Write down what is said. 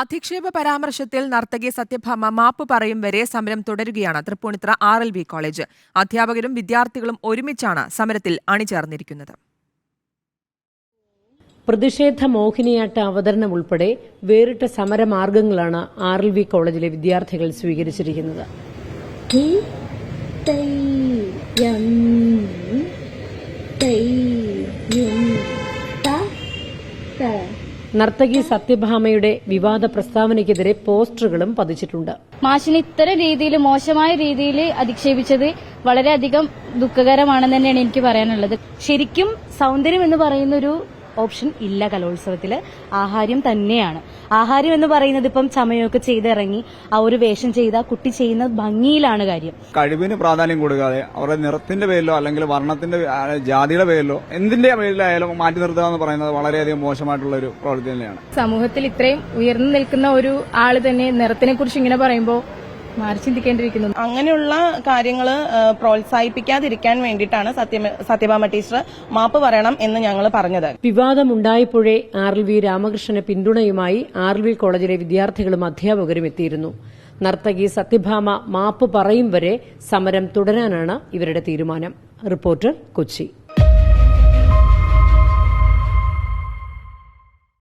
അധിക്ഷേപ പരാമർശത്തിൽ നർത്തകി സത്യഭാമ മാപ്പ് പറയും വരെ സമരം തുടരുകയാണ് Thrippunithura R L V college. അധ്യാപകരും വിദ്യാർത്ഥികളും ഒരുമിച്ചാണ് സമരത്തിൽ അണിചേർന്നിരിക്കുന്നത്. പ്രതിഷേധ മോഹിനിയാട്ട അവതരണം ഉൾപ്പെടെ വേറിട്ട സമരമാർഗങ്ങളാണ് ആർ എൽ വി കോളേജിലെ വിദ്യാർത്ഥികൾ സ്വീകരിച്ചിരിക്കുന്നത്. ത നർത്തകി സത്യഭാമയുടെ വിവാദ പ്രസ്താവനയ്ക്കെതിരെ പോസ്റ്ററുകളും പതിച്ചിട്ടുണ്ട്. മാഷിനെ ഇത്തരം രീതിയിൽ മോശമായ രീതിയിൽ അധിക്ഷേപിച്ചത് വളരെയധികം ദുഃഖകരമാണെന്ന് തന്നെയാണ് എനിക്ക് പറയാനുള്ളത്. ശരിക്കും സൗന്ദര്യം എന്ന് പറയുന്ന ഒരു ഓപ്ഷൻ ഇല്ല കലോത്സവത്തിൽ ആഹാര്യം തന്നെയാണ്. ആഹാരം എന്ന് പറയുന്നത് ഇപ്പം ചമയമൊക്കെ ചെയ്തിറങ്ങി ആ ഒരു വേഷം ചെയ്ത കുട്ടി ചെയ്യുന്ന ഭംഗിയിലാണ് കാര്യം. കഴിവിന് പ്രാധാന്യം കൊടുക്കാതെ അവരുടെ നിറത്തിന്റെ പേരിലോ അല്ലെങ്കിൽ വർണത്തിന്റെ ജാതിയുടെ പേരിലോ എന്തിന്റെ പേരിലായാലും മാറ്റി നിർത്തുക എന്ന് പറയുന്നത് വളരെയധികം മോശമായിട്ടുള്ള ഒരു പ്രവൃത്തി തന്നെയാണ്. സമൂഹത്തിൽ ഇത്രയും ഉയർന്നു നിൽക്കുന്ന ഒരു ആൾ തന്നെ നിറത്തിനെ കുറിച്ച് ഇങ്ങനെ പറയുമ്പോൾ മാറി അങ്ങനെയുള്ള കാര്യങ്ങൾ പ്രോത്സാഹിപ്പിക്കാതിരിക്കാൻ വേണ്ടിയിട്ടാണ് സത്യ സത്യഭാമ ടീച്ചർ മാപ്പ് പറയണം എന്ന് ഞങ്ങൾ പറഞ്ഞത്. വിവാദമുണ്ടായപ്പോഴേ ആർ എൽ വി രാമകൃഷ്ണന് പിന്തുണയുമായി ആർ എൽ വി കോളേജിലെ വിദ്യാർത്ഥികളും അധ്യാപകരും എത്തിയിരുന്നു. നർത്തകി സത്യഭാമ മാപ്പ് പറയും വരെ സമരം തുടരാനാണ് ഇവരുടെ തീരുമാനം. റിപ്പോർട്ടർ കൊച്ചി.